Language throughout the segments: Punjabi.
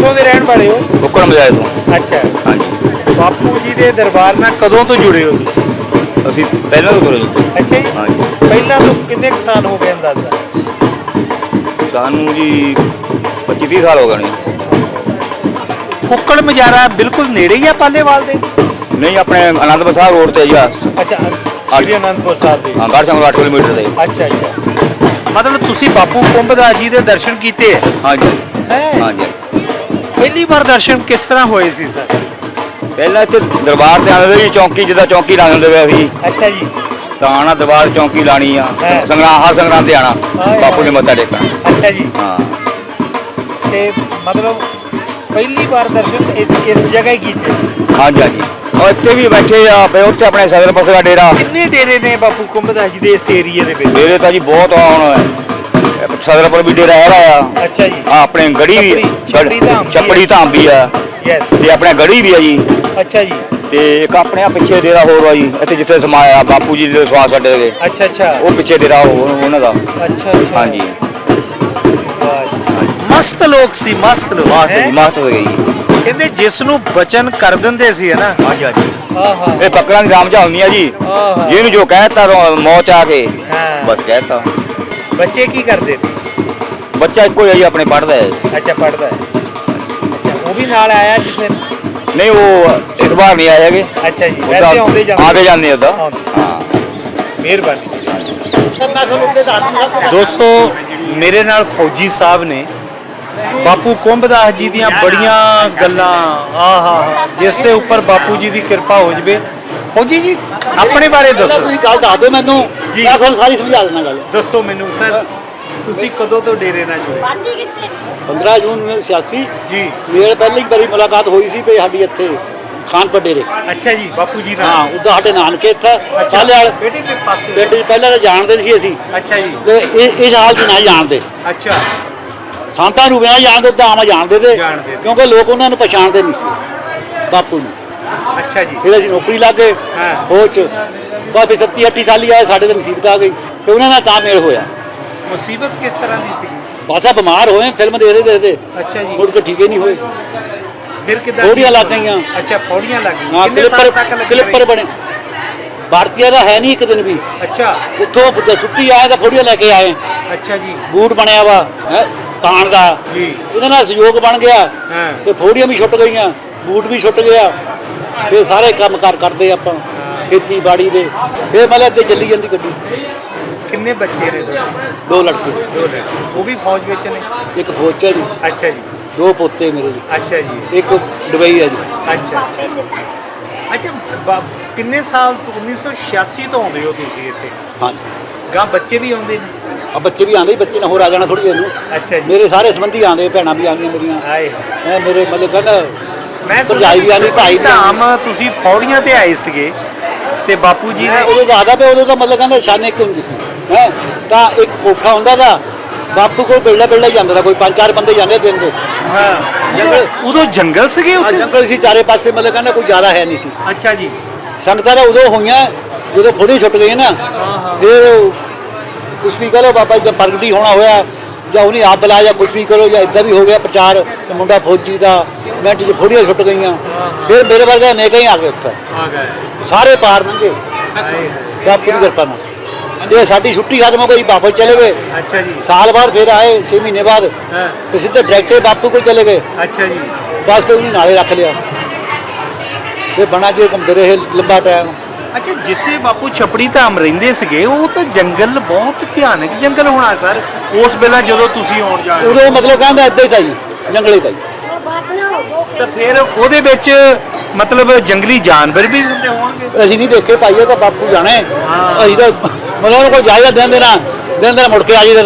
ਕਿੱਥੋਂ ਦੇ ਰਹਿਣ ਵਾਲੇ ਹੋ? ਕੁੱਕੜ ਮਜਾਏ ਤੋਂ। ਅੱਛਾ। ਹਾਂਜੀ। ਬਾਪੂ ਜੀ ਦੇ ਦਰਬਾਰ ਨਾਲ ਕਦੋਂ ਤੋਂ ਜੁੜੇ ਹੋ ਤੁਸੀਂ? ਅਸੀਂ ਪਹਿਲਾਂ ਤੋਂ ਜੀ ਅੱਛਾ ਜੀ। ਹਾਂਜੀ। ਪਹਿਲਾਂ ਤੋਂ ਕਿੰਨੇ ਕੁ ਸਾਲ ਹੋ ਗਏ ਅੰਦਾਜ਼ਾ? ਸਾਨੂੰ ਜੀ 25 30 ਸਾਲ ਹੋ ਗਏ ਨੇ। ਕੁੱਕੜ ਮਜਾਰਾ ਬਿਲਕੁਲ ਨੇੜੇ ਹੀ ਆ ਪਾਲੇਵਾਲ ਦੇ? ਨਹੀਂ ਆਪਣੇ ਅਨੰਦਪੁਰ ਸਾਹਿਬ ਰੋਡ ਤੇ ਜੀ ਆ। ਅੱਛਾ ਸ੍ਰੀ ਅਨੰਦਪੁਰ ਸਾਹਿਬ ਦੇ। ਹਾਂ ਗੜ ਸੰਗ 8 ਕਿਲੋਮੀਟਰ ਤੇ। ਅੱਛਾ ਅੱਛਾ। ਮਤਲਬ ਤੁਸੀਂ ਬਾਪੂ ਕੁੰਭਦਾਸ ਜੀ ਦੇ ਦਰਸ਼ਨ ਕੀਤੇ? ਹੈ ਹਾਂਜੀ। ਹੈਂ? ਹਾਂਜੀ। ਪਹਿਲੀ ਵਾਰ ਦਰਸ਼ਨ ਕਿਸ ਤਰ੍ਹਾਂ ਹੋਏ ਸੀ ਸਰ ਪਹਿਲਾਂ ਇੱਥੇ ਦਰਬਾਰ ਤੇ ਆਉਂਦੇ ਸੀ ਚੌਂਕੀ ਜਿੱਦਾਂ ਚੌਂਕੀ ਲਾ ਦਿੰਦੇ ਵੇ ਅਸੀਂ ਅੱਛਾ ਜੀ। ਤਾਂ ਆਣਾ ਦਰਬਾਰ ਚੌਂਕੀ ਲਾਣੀ ਆ। ਹਾਂ। ਸੰਗਰਾਮ ਹਰ ਸੰਗਰਾਮ ਤੇ ਆਣਾ ਬਾਪੂ ਦੇ ਹਾਂ। ਮੱਥਾ ਟੇਕਣਾ। ਅੱਛਾ ਜੀ। ਹਾਂ। ਤੇ ਮਤਲਬ ਪਹਿਲੀ ਵਾਰ ਦਰਸ਼ਨ ਇਸ ਇਸ ਜਗ੍ਹਾ ਹੀ ਕੀਤੇ ਸੀ? ਹਾਂਜੀ ਹਾਂਜੀ। ਉਹ ਇੱਥੇ ਵੀ ਬੈਠੇ ਆ ਪਏ ਉੱਥੇ ਆਪਣੇ ਸਦਰ ਪਾਸੇ ਦਾ ਡੇਰਾ। ਕਿੰਨੇ ਡੇਰੇ ਨੇ ਬਾਪੂ ਕੁੰਭਦਾਸ ਜੀ ਦੇ ਇਸ ਏਰੀਏ ਦੇ ਵਿੱਚ? ਡੇਰੇ ਤਾਂ ਜੀ ਬਹੁਤ ਆ ਹੁਣ ਸਦਰਪੁਰ ਵੀ ਡੇਰਾ ਹੈਗਾ ਆ। ਅੱਛਾ ਜੀ। ਆ ਆਪਣੇ ਗੜੀ ਵੀ ਛੱਪੜੀ- ਧਾਮ ਵੀ ਛੱਪੜੀ ਧਾਮ ਵੀ ਆ। ਯੈਸ ਤੇ ਆਪਣੇ ਗੜੀ ਵੀ ਆ ਜੀ। ਅੱਛਾ ਜੀ। ਤੇ ਇੱਕ ਆਪਣੇ ਆ ਪਿੱਛੇ ਡੇਰਾ ਹੋਰ ਆ ਜੀ ਇੱਥੇ ਜਿੱਥੇ ਸਮਾਇਆ ਬਾਪੂ ਜੀ ਦੇ ਸਵਾਸ ਛੱਡੇ ਗਏ ਅੱਛਾ ਅੱਛਾ। ਉਹ ਪਿੱਛੇ ਡੇਰਾ ਹੋਰ ਉਹਨਾਂ ਦਾ। ਅੱਛਾ ਅੱਛਾ। ਹਾਂਜੀ। ਮਸਤ ਲੋਕ ਸੀ ਮਸਤ ਲੋਕ। ਹੈਂ? ਜੀ ਮਾਸਟਰ ਗਈ ਕਹਿੰਦੇ ਜਿਸ ਨੂੰ ਬਚਨ ਕਰ ਦਿੰਦੇ ਸੀ ਹੈ ਨਾ? ਹਾਂਜੀ ਹਾਂਜੀ। ਆਹਾ। ਇਹ ਬੱਕਰਾਂ ਦੀ ਰਾਮ ਹੁੰਦੀ ਆ ਜੀ। ਆਹਾ। ਜਿਹਨੂੰ ਜੋ ਕਹਿਤਾ ਮੌਤ ਆ ਕੇ। ਹਾਂ। ਬਸ ਕਹਿਤਾ ਬੱਚੇ ਕੀ ਕਰਦੇ ਨੇ? ਬੱਚਾ ਇੱਕੋ ਹੀ ਆਪਣੇ ਪੜਦਾ ਹੈ। ਅੱਛਾ ਪੜਦਾ ਹੈ। ਅੱਛਾ ਉਹ ਵੀ ਨਾਲ ਆਇਆ ਜਿਸ ਦਿਨ ਨਹੀਂ ਉਹ ਇਸ ਵਾਰ ਨਹੀਂ ਆਏ ਹੈਗੇ। ਅੱਛਾ ਜੀ ਵੈਸੇ ਆਉਂਦੇ ਜਾਂਦੇ। ਆਉਂਦੇ ਜਾਂਦੇ ਉਦਾਂ। ਆਉਂਦੇ। ਹਾਂ। ਮਿਹਰਬਾਨੀ। ਦੋਸਤੋ ਮੇਰੇ ਨਾਲ ਫੌਜੀ ਸਾਹਿਬ ਨੇ ਬਾਪੂ ਕੁੰਭਦਾਸ ਜੀ ਦੀਆਂ ਬੜੀਆਂ ਗੱਲਾਂ। ਆਹਾ ਜਿਸ ਦੇ ਉੱਪਰ ਬਾਪੂ ਜੀ ਦੀ ਕਿਰਪਾ ਹੋ ਜਵੇ। ਫੌਜੀ ਜੀ ਆਪਣੇ ਬਾਰੇ ਦੱਸੋ। ਤੁਸੀਂ ਗੱਲ ਦੱਸ ਦਿਓ ਮੈਨੂੰ। ਜੀ। ਮੈਂ ਤੁਹਾਨੂੰ ਸਾਰੀ ਸਮਝਾ ਦੇਣਾ ਗੱਲ। ਦੱਸੋ ਮੈਨੂੰ ਸਰ ਤੁਸੀਂ ਕਦੋਂ ਤੋਂ ਡੇਰੇ ਨਾਲ ਜੁੜੇ? 15 ਜੂਨ 1986 ਜੀ। ਮੇਰੇ ਪਹਿਲੀ ਵਾਰੀ ਮੁਲਾਕਾਤ ਹੋਈ ਸੀ ਵੀ ਸਾਡੀ ਇੱਥੇ ਖਾਨਪੁਰ ਡੇਰੇ। ਅੱਛਾ ਜੀ ਬਾਪੂ ਜੀ ਹਾਂ ਨਾਲ ਉਦੋਂ ਸਾਡੇ ਨਾਨਕੇ ਇੱਥੇ। ਚਾਲੇ ਵਾਲ ਬੇਟੇ ਦੇ ਪਾਸੇ। ਪਿੰਡ 'ਚ ਪਹਿਲਾਂ ਤਾਂ ਜਾਣਦੇ ਸੀ ਅਸੀਂ। ਅੱਛਾ ਜੀ। ਤੇ ਇਹ ਇਸ ਹਾਲ 'ਚ ਨਹੀਂ ਜਾਣਦੇ। ਅੱਛਾ। ਸੰਤਾਂ ਨੂੰ ਬਿਨਾਂ ਜਾਣਦੇ ਉਦਾਂ ਆਮ ਜਾਣਦੇ ਤੇ। ਜਾਣਦੇ ਤੇ। ਕਿਉਂਕਿ ਲੋਕ ਉਹਨਾਂ ਨੂੰ ਪਛਾਣਦੇ ਨਹੀਂ ਸੀ। ਬਾਪੂ ਨੂੰ। ਅੱਛਾ ਜੀ। ਫਿਰ ਅਸੀਂ ਨੌਕਰੀ ਲੱਗ ਗਏ। ਹਾਂ। ਉਹ 'ਚ ਬਸ ਫਿਰ 37 38 ਸਾਲੀ ਆਏ ਸਾਡੇ ਤੇ ਮੁਸੀਬਤ ਆ ਗਈ। ਤੇ ਉਹਨਾਂ ਨਾਲ ਤਾਂ ਮੇਲ ਹੋਇਆ। ਮੁਸੀਬਤ ਕਿਸ ਤਰ੍ਹਾਂ ਦੀ ਸੀ ਬਸ ਬਿਮਾਰ ਹੋਏ ਫਿਲਮ ਦੇਖਦੇ ਦੇਖਦੇ। ਅੱਛਾ ਜੀ। ਮੁੜ ਕੇ ਠੀਕ ਹੀ ਨਹੀਂ ਹੋਏ। ਫਿਰ ਕਿਦਾਂ ਪੌੜੀਆਂ ਲੱਗ ਗਈਆਂ। ਅੱਛਾ ਪੌੜੀਆਂ ਲੱਗ ਗਈਆਂ। ਹਾਂ ਕਿੰਨੇ ਸਾਲ ਕਲਿੱਪਰ ਕਲਿੱਪਰ ਬਣੇ। ਭਾਰਤੀਆ ਦਾ ਹੈ ਨਹੀਂ ਇੱਕ ਦਿਨ ਵੀ। ਅੱਛਾ। ਉੱਥੋਂ ਜਦ ਛੁੱਟੀ ਆਏ ਤਾਂ ਫੋੜੀਆਂ ਲੈ ਕੇ ਆਏ। ਅੱਛਾ ਜੀ। ਬੂਟ ਬਣਿਆ ਵਾ ਹੈ ਪਾਣ ਦਾ। ਜੀ। ਇਹਨਾਂ ਨਾਲ ਸਹਿਯੋਗ ਬਣ ਗਿਆ। ਤੇ ਫੋੜੀਆਂ ਵੀ ਛੁੱਟ ਗਈਆਂ ਬੂਟ ਵੀ ਛੁੱਟ ਗਿਆ। ਫਿਰ ਸਾਰੇ ਕੰਮ ਕਾਰ ਕਰਦੇ ਆਪਾਂ ਖੇਤੀਬਾੜੀ ਦੇ। ਫਿਰ ਮਤਲਬ ਅੱਗੇ ਚੱਲੀ ਜਾਂਦੀ ਗੱਡੀ। ਕਿੰਨੇ ਬੱਚੇ ਨੇ ਤੁਹਾਡੇ? ਦੋ ਲੜਕੇ। ਦੋ ਲੜਕੇ। ਉਹ ਵੀ ਫੌਜ ਵਿੱਚ ਨੇ? ਇੱਕ ਫੌਜਾ ਜੀ। ਅੱਛਾ ਜੀ। ਦੋ ਪੋਤੇ ਮੇਰੇ ਜੀ। ਅੱਛਾ ਜੀ। ਇੱਕ ਦੁਬਈ ਹੈ ਜੀ। ਅੱਛਾ ਅੱਛਾ ਅੱਛਾ ਬਾ- ਕਿੰਨੇ ਸਾਲ ਤੋਂ 1986 ਤੋਂ ਆਉਂਦੇ ਹੋ ਤੁਸੀਂ ਇੱਥੇ? ਹਾਂਜੀ। ਗਾਂ ਬੱਚੇ ਵੀ ਆਉਂਦੇ ਨੇ? ਆ ਬੱਚੇ ਵੀ ਆਂਦੇ ਬੱਚੇ ਨਾਲ ਹੋਰ ਆ ਜਾਣਾ ਥੋੜੀ ਜਿਹੀ ਨੂੰ ਅੱਛਾ ਜੀ। ਮੇਰੇ ਸਾਰੇ ਸੰਬੰਧੀ ਆਂਦੇ ਭੈਣਾਂ ਵੀ ਆਂਦੀਆਂ ਮੇਰੀਆਂ। ਆਏ। ਹੈਂ, ਮੇਰੇ ਮਤਲਬ ਕਹਿੰਦਾ ਮੈਂ ਭਰਜਾਈ ਵੀ ਆਉਂਦੀ, ਭਾਈ ਵੀ ਧਾਮ ਤੁਸੀਂ ਫੌੜੀਆਂ ਤੇ ਆਏ ਸੀਗੇ ਤੇ ਬਾਪੂ ਜੀ ਮੈਂ ਨੇ ਉਦੋਂ ਦੱਸਦਾ ਪਿਆ ਉਦੋਂ ਤਾਂ ਮਤਲਬ ਕਹਿੰਦਾ ਸ਼ਾਨ ਇੱਕ ਹੁੰਦੀ ਸੀ ਹੈ? ਤਾਂ ਇੱਕ ਕੋਠਾ ਹੁੰਦਾ ਦਾ ਬਾਪੂ ਕੋਲ ਬਿਲੜਾ ਬਿਲੜਾ ਹੀ ਜਾਂਦਾ ਤਾ ਕੋਈ ਪੰਜ ਚਾਰ ਬੰਦੇ ਜਾਂਦੇ ਦਿਨ ਦੇ। ਹਾਂ ਜੰਗਲ- ਉਦੋਂ ਜੰਗਲ ਸੀਗੇ ਆ ਉੱਥੇ? ਜੰਗਲ ਸੀ ਚਾਰੇ ਪਾਸੇ ਮਤਲਬ ਕਹਿੰਦਾ ਕੋਈ ਜ਼ਿਆਦਾ ਹੈ ਨਹੀਂ ਸੀ। ਅੱਛਾ ਜੀ। ਸੰਗਤਾਂ ਤਾਂ ਉਦੋਂ ਹੋਈਆਂ ਜਦੋਂ ਫੋੜੀ ਛੁੱਟ ਗਈ ਨਾ ਫਿਰ ਕੁਛ ਵੀ ਕਰੋ ਬਾਬਾ ਜੀ ਦਾ ਪ੍ਰਗਟੀ ਹੋਣਾ ਹੋਇਆ। ਜਾਂ ਉਹਨੇ ਆਪ ਬੁਲਾਇਆ ਜਾਂ ਕੁਛ ਵੀ ਕਰੋ ਜਾਂ ਇਦਾਂ ਵੀ ਹੋ ਗਿਆ ਪ੍ਰਚਾਰ ਮੁੰਡਾ ਫੌਜੀ ਦਾ ਮਿੰਟ 'ਚ ਫੋੜੀਆਂ ਛੁੱਟ ਗਈਆਂ। ਫਿਰ ਮੇਰੇ ਵਰਗਾ ਅਨੇਕਾਂ ਹੀ ਆ ਗਏ ਉੱਥੇ। ਆ ਗਏ। ਸਾਰੇ ਪਾਰ ਲੰਘੇ। ਆਏ ਬਾਪੂ ਦੀ ਕਿਰਪਾ ਨਾਲ। ਜੇ ਸਾਡੀ ਛੁੱਟੀ ਖਤਮ ਹੋ ਗਈ ਵਾਪਸ ਚਲੇ ਗਏ। ਅੱਛਾ ਜੀ। ਸਾਲ ਬਾਅਦ ਫਿਰ ਆਏ 6 ਮਹੀਨੇ ਬਾਅਦ। ਤੇ ਸਿੱਧੇ ਡਾਇਰੈਕਟ ਬਾਪੂ ਕੋਲ ਚਲੇ ਗਏ। ਅੱਛਾ ਜੀ। ਬਸ ਫਿਰ ਉਹਨੇ ਨਾਲੇ ਰੱਖ ਲਿਆ। ਤੇ ਬਣਾ ਜੇ ਘੁੰਮਦੇ ਰਹੇ ਲੰਬਾ ਟਾਈਮ ਅੱਛਾ ਜਿੱਥੇ ਬਾਪੂ ਛਪੜੀ ਧਾਮ ਰਹਿੰਦੇ ਸੀਗੇ ਉਹ ਤਾਂ ਜੰਗਲ ਬਹੁਤ ਭਿਆਨਕ ਜੰਗਲ ਹੋਣਾ ਸਰ। ਉਸ ਵੇਲੇ ਜਦੋਂ ਤੁਸੀਂ ਆਉਣ ਜਾ ਰਹੇ ਉਦੋਂ ਮਤਲਬ ਕਹਿੰਦਾ ਏਦਾਂ ਹੀ ਤਾਂ ਜੀ ਜੰਗਲੇ ਤਾਂ ਜੀ। ਤਾਂ ਫਿਰ ਉਹਦੇ ਵਿੱਚ ਮਤਲਬ ਜੰਗਲੀ ਜਾਨਵਰ ਵੀ ਹੁੰਦੇ ਹੋਣਗੇ। ਅਸੀਂ ਨਹੀਂ ਦੇਖੇ ਭਾਈ ਉਹ ਤਾਂ ਬਾਪੂ ਜਾਣੇ। ਹਾਂ। ਅਸੀਂ ਤਾਂ ਮਤਲਬ ਉਹਨਾਂ ਕੋਲ ਜਾਇਦਾ ਦਿਨ ਦੇਣਾ ਦਿਨ ਦਿਨ ਮੁੜ ਕੇ ਆ ਜੀਦਾ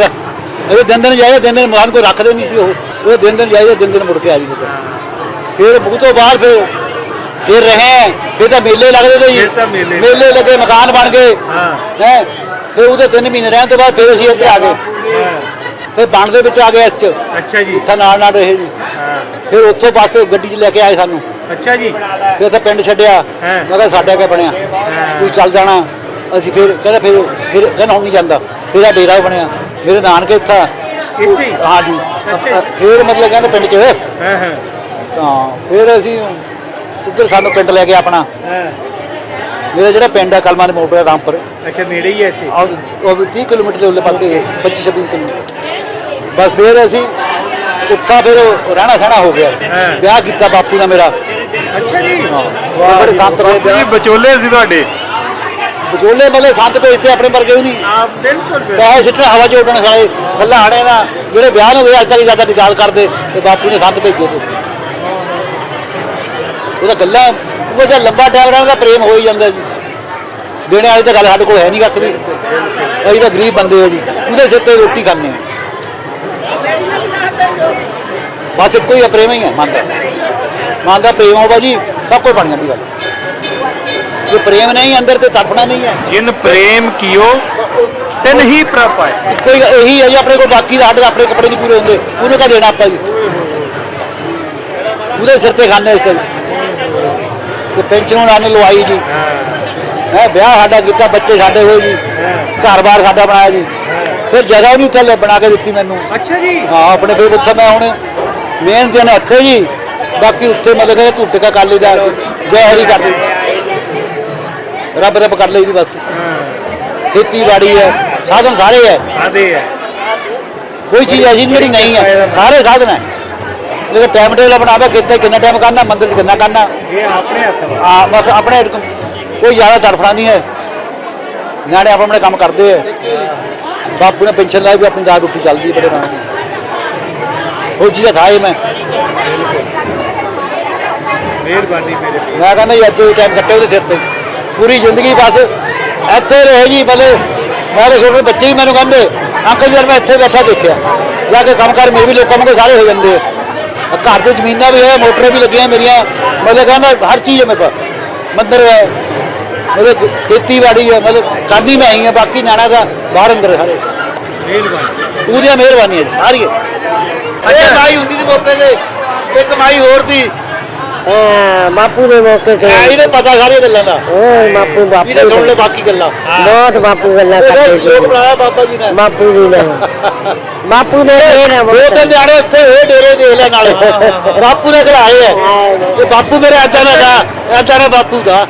ਇਹ ਦਿਨ ਦਿਨ ਜਾਇਦਾ ਦਿਨ ਦਿਨ ਮਹਾਨ ਕੋਈ ਰੱਖਦੇ ਨਹੀਂ ਸੀ ਉਹ। ਉਹ ਦਿਨ ਦਿਨ ਜਾਇਦਾ ਦਿਨ ਦਿਨ ਮੁੜ ਕੇ ਆ ਜੀਦਾ ਫਿਰ ਮੂੰਹ ਤੋਂ ਬਾਅਦ ਫਿਰ ਫਿਰ ਰਹੇ ਫਿਰ ਤਾਂ ਮੇਲੇ ਲੱਗਦੇ ਤੇ ਜੀ ਫਿਰ ਤਾਂ ਮੇਲੇ। ਮੇਲੇ ਲੱਗੇ ਮਕਾਨ ਬਣ ਗਏ। ਹਾਂ। ਹੈ? ਫਿਰ ਉਹਦੇ ਤਿੰਨ ਮਹੀਨੇ ਰਹਿਣ ਤੋਂ ਬਾਅਦ ਫਿਰ ਅਸੀਂ ਇੱਧਰ ਆ ਗਏ। ਫਿਰ ਬਣ ਦੇ ਵਿੱਚ ਆ ਗਏ ਇਸ ਚ। ਅੱਛਾ ਜੀ। ਇੱਥੇ ਨਾਲ ਨਾਲ ਰਹੇ ਜੀ। ਹਾਂ। ਫਿਰ ਉੱਥੋਂ ਬੱਸ ਗੱਡੀ 'ਚ ਲੈ ਕੇ ਆਏ ਸਾਨੂੰ। ਅੱਛਾ ਜੀ। ਫਿਰ ਉੱਥੇ ਪਿੰਡ ਛੱਡਿਆ। ਹਾਂ। ਮੈਂ ਕਿਹਾ ਸਾਡਾ ਕੀ ਬਣਿਆ। ਤੂੰ ਚੱਲ ਜਾਣਾ। ਅਸੀਂ ਫਿਰ ਕਹਿੰਦਾ ਫਿਰ ਫਿਰ ਕਹਿੰਦਾ ਹੁਣ ਨਹੀਂ ਜਾਂਦਾ। ਫਿਰ ਆ ਡੇਰਾ ਬਣਿਆ। ਮੇਰੇ ਨਾਨਕੇ ਇੱਥਾ ਇੱਥੇ ਹੀ? ਹਾਂ ਜੀ। ਅੱਛਾ ਜੀ। ਫਿਰ ਮਤਲਬ ਕਹਿੰਦੇ ਪਿੰਡ 'ਚ ਹਾਂ ਹਾਂ। ਤਾਂ ਫਿਰ ਅਸੀਂ ਉੱਧਰ ਸਾਨੂੰ ਪਿੰਡ ਲੈ ਕੇ ਆਪਣਾ। ਹਾਂ। ਮੇਰਾ ਜਿਹੜਾ ਪਿੰਡ ਹੈ ਕਲਮਾਂ ਦੇ ਮੋਟਰ ਹੈ ਰਾਮਪੁਰ। ਅੱਛਾ ਨੇੜੇ ਹੀ ਹੈ ਇੱਥੇ? ਔਰ ਉਹ ਵੀ 30 ਕਿਲੋਮੀਟਰ ਦੇ ਉੱਲੇ ਪਾਸੇ 25 26 ਕਿਲੋਮੀਟਰ। ਬਸ ਫਿਰ ਅਸੀਂ ਉੱਥਾ ਫਿਰ ਰਹਿਣਾ ਸਹਿਣਾ ਹੋ ਗਿਆ। ਵਿਆਹ ਕੀਤਾ ਬਾਪੂ ਦਾ ਮੇਰਾ। ਅੱਛਾ ਜੀ। ਵਾਹ ਬੜੇ ਸੰਤ ਰਹੇ ਜੀ ਵਿਚੋਲੇ ਸੀ ਤੁਹਾਡੇ? ਵਿਚੋਲੇ ਮਤਲਬ ਸੰਤ ਭੇਜਦੇ ਆਪਣੇ ਵਰਗੇ ਨਹੀਂ। ਆ ਬਿਲਕੁਲ ਬਿਲਕੁਲ। ਪੈਸੇ ਸਿੱਟਣ ਹਵਾ 'ਚ ਉੱਡਣ ਸਾਲੇ ਖੱਲਾ ਆੜੇ ਦਾ। ਜਿਹੜੇ ਵਿਆਹ ਨੂੰ ਗਏ ਅੱਜ ਤੱਕ ਜ਼ਿਆਦਾ ਯਾਦ ਕਰਦੇ ਤੇ ਬਾਪੂ ਨੇ ਸੰਤ ਭੇਜੇ ਤੇ। ਉਹਦਾ ਗੱਲਾਂ ਉਹ ਜਿਹਾ ਲੰਬਾ ਟਾਈਮ ਰਹਿਣ ਦਾ ਪ੍ਰੇਮ ਹੋ ਹੀ ਜਾਂਦਾ ਜੀ। ਦੇਣੇ ਵਾਲੀ ਤਾਂ ਗੱਲ ਸਾਡੇ ਕੋਲ ਹੈ ਨਹੀਂ ਕੱਖ ਵੀ। ਅਸੀਂ ਤਾਂ ਗਰੀਬ ਬੰਦੇ ਆ ਜੀ ਉਹਦੇ ਸਿਰ ਤੇ ਰੋਟੀ ਖਾਂਦੇ ਆ। ਬਸ ਇੱਕੋ ਹੀ ਪ੍ਰੇਮ ਹੀ ਹੈ ਮਨ ਦਾ। ਮਨ ਦਾ ਪ੍ਰੇਮ ਹੋਵਾ ਜੀ ਸਭ ਕੁਝ ਬਣ ਜਾਂਦੀ ਗੱਲ ਜੇ ਪ੍ਰੇਮ ਨਹੀਂ ਅੰਦਰ ਤੇ ਤੜਪਣਾ ਨਹੀਂ ਹੈ ਜਿਨ ਪ੍ਰੇਮ ਕੀਓ ਤਿਨ ਹੀ ਇੱਕੋ ਹੀ ਇਹੀ ਹੈ ਜੀ ਆਪਣੇ ਕੋਲ ਬਾਕੀ ਦਾ ਸਾਡੇ ਆਪਣੇ ਕੱਪੜੇ ਨਹੀਂ ਪੂਰੇ ਹੁੰਦੇ। ਉਹਨੂੰ ਕਾ ਦੇਣਾ ਆਪਾਂ ਜੀ? ਉਹਦੇ ਸਿਰ ਤੇ ਖਾਂਦੇ ਇਸ ਤੇ ਤੇ ਪੈਨਸ਼ਨ ਉਹਨਾਂ ਨੇ ਲਵਾਈ ਜੀ। ਹੈ। ਵਿਆਹ ਸਾਡਾ ਕੀਤਾ ਬੱਚੇ ਸਾਡੇ ਹੋਏ ਜੀ। ਘਰ-ਬਾਰ ਸਾਡਾ ਬਣਾਇਆ ਜੀ। ਫਿਰ ਜਗ੍ਹਾ ਵੀ ਨਹੀਂ ਉੱਥੇ ਲੈ- ਬਣਾ ਕੇ ਦਿੱਤੀ ਮੈਨੂੰ। ਅੱਛਾ ਜੀ। ਹਾਂ ਆਪਣੇ ਫਿਰ ਉੱਥੇ ਮੈਂ ਹੁਣ ਮਿਹਨਤ ਨੇ ਇੱਥੇ ਜੀ। ਬਾਕੀ ਉੱਥੇ ਮਤਲਬ ਕਿ ਧੁੱਟ ਕਾ ਕਰ ਲਈਦਾ ਜੈ ਹਰੀ ਕਰ ਲਈ। ਰੱਬ ਰੱਬ ਕਰ ਲਈ ਦੀ ਬਸ। ਖੇਤੀਬਾੜੀ ਹੈ ਸਾਧਨ ਸਾਰੇ ਹੈ। ਸਾਦੇ ਹੈ। ਕੋਈ ਚੀਜ਼ ਐਸੀ ਜਿਹੜੀ ਨਹੀਂ ਹੈ। ਸਾਰੇ ਸਾਧਨ ਹੈ। ਜਿਹੜੇ ਟਾਈਮ ਟੇਬਲ ਬਣਾਵੇ ਖੇਤੇ ਕਿੰਨਾ ਟਾਈਮ ਕਰਨਾ ਮੰਦਰ 'ਚ ਕਿੰਨਾ ਕਰਨਾ? ਇਹ ਆਪਣੇ ਹੱਥ ਵਾ ਆ ਬਸ ਆਪਣੇ ਕੋਈ ਜ਼ਿਆਦਾ ਤੜਫਣਾ ਨਹੀਂ ਹੈ। ਨਿਆਣੇ ਆਪਣੇ ਆਪਣੇ ਕੰਮ ਕਰਦੇ ਹੈ ਬਾਪੂ ਨੇ ਪੈਨਸ਼ਨ ਲਾਈ ਵੀ ਆਪਣੀ ਦਾਲ ਰੋਟੀ ਚੱਲਦੀ ਬੜੇ ਨਾਲ। ਫੌਜੀ ਦਾ ਥਾਏ ਮੈਂ। ਮਿਹਰਬਾਨੀ ਮੇਰੇ ਵੀਰ। ਮੈਂ ਕਹਿੰਦਾ ਜੀ ਅੱਧੇ ਟਾਈਮ ਕੱਟੇ ਉਹਦੇ ਸਿਰ ਤੇ। ਪੂਰੀ ਜ਼ਿੰਦਗੀ ਬਸ ਇੱਥੇ ਰਹੇ ਜੀ ਮਤਲਬ ਮੇਰੇ ਛੋਟੇ ਬੱਚੇ ਵੀ ਮੈਨੂੰ ਕਹਿੰਦੇ ਅੰਕਲ ਜੀ ਮੈਂ ਇੱਥੇ ਬੈਠਾ ਦੇਖਿਆ। ਜਾ ਕੇ ਕੰਮ ਕਰ ਮੇਰੇ ਵੀ ਲੋਕਾਂ ਵਾਂਗੂ ਸਾਰੇ ਹੋ ਜਾਂਦੇ ਆ। ਘਰ 'ਚ ਜ਼ਮੀਨਾਂ ਵੀ ਹੈ ਮੋਟਰਾਂ ਵੀ ਲੱਗੀਆਂ ਮੇਰੀਆਂ। ਮਤਲਬ ਕਹਿੰਦਾ ਹਰ ਚੀਜ਼ ਹੈ ਮੇਰੇ ਕੋਲ। ਮੰਦਰ ਹੈ। ਮਤਲਬ ਖੇ- ਖੇਤੀਬਾੜੀ ਹੈ। ਮਤਲਬ ਕਰਨੀ ਮੈਂ ਹੀ ਹੈ ਬਾਕੀ ਨਿਆਣਾ ਦਾ ਬਾਹਰ ਅੰਦਰ ਸਾਰੇ। ਮਿਹਰਬਾਨੀ। ਉਹਦੀਆਂ ਮਿਹਰਬਾਨੀ ਹੈ ਜੀ, ਸਾਰੀਆਂ। ਅੱਛਾ। ਮਾਈ ਹੁੰਦੀ ਸੀ ਮੌਕੇ ਤੇ। ਇੱਕ ਮਾਈ ਹੋਰ ਦੀ। ਹਾਂ ਬਾਪੂ ਦੇ ਮੌਕੇ ਤੇ। ਐ ਇਹਨੇ ਪਤਾ ਸਾਰੀਆਂ ਗੱਲਾਂ ਦਾ। ਉਹ ਬਾਪੂ ਬਾਪੂ ਇਹਨੇ ਸੁਣ ਲੈ ਬਾਕੀ ਗੱਲਾਂ। ਬਹੁਤ ਬਾਪੂ ਗੱਲਾਂ ਕਰਦੇ ਸੀ। ਬਣਾਇਆ ਬਾਬਾ ਜੀ ਨੇ। ਬਾਪੂ ਜੀ ਨੇ। ਬਾਪੂ ਨੇ ਇਹ ਨਾ ਉਹ ਤੇ ਨਿਆਣੇ ਉੱਥੇ ਹੋਏ ਡੇਰੇ ਦੇ ਲੈ ਨਾਲੇ। ਬਾਪੂ ਨੇ ਖਿਲਾਏ ਐ ਇਹ ਬਾਪੂ ਮੇਰੇ ਆਦਾ ਨਾ ਦਾ ਆਦਾ ਨਾ ਬਾਪੂ ਦਾ।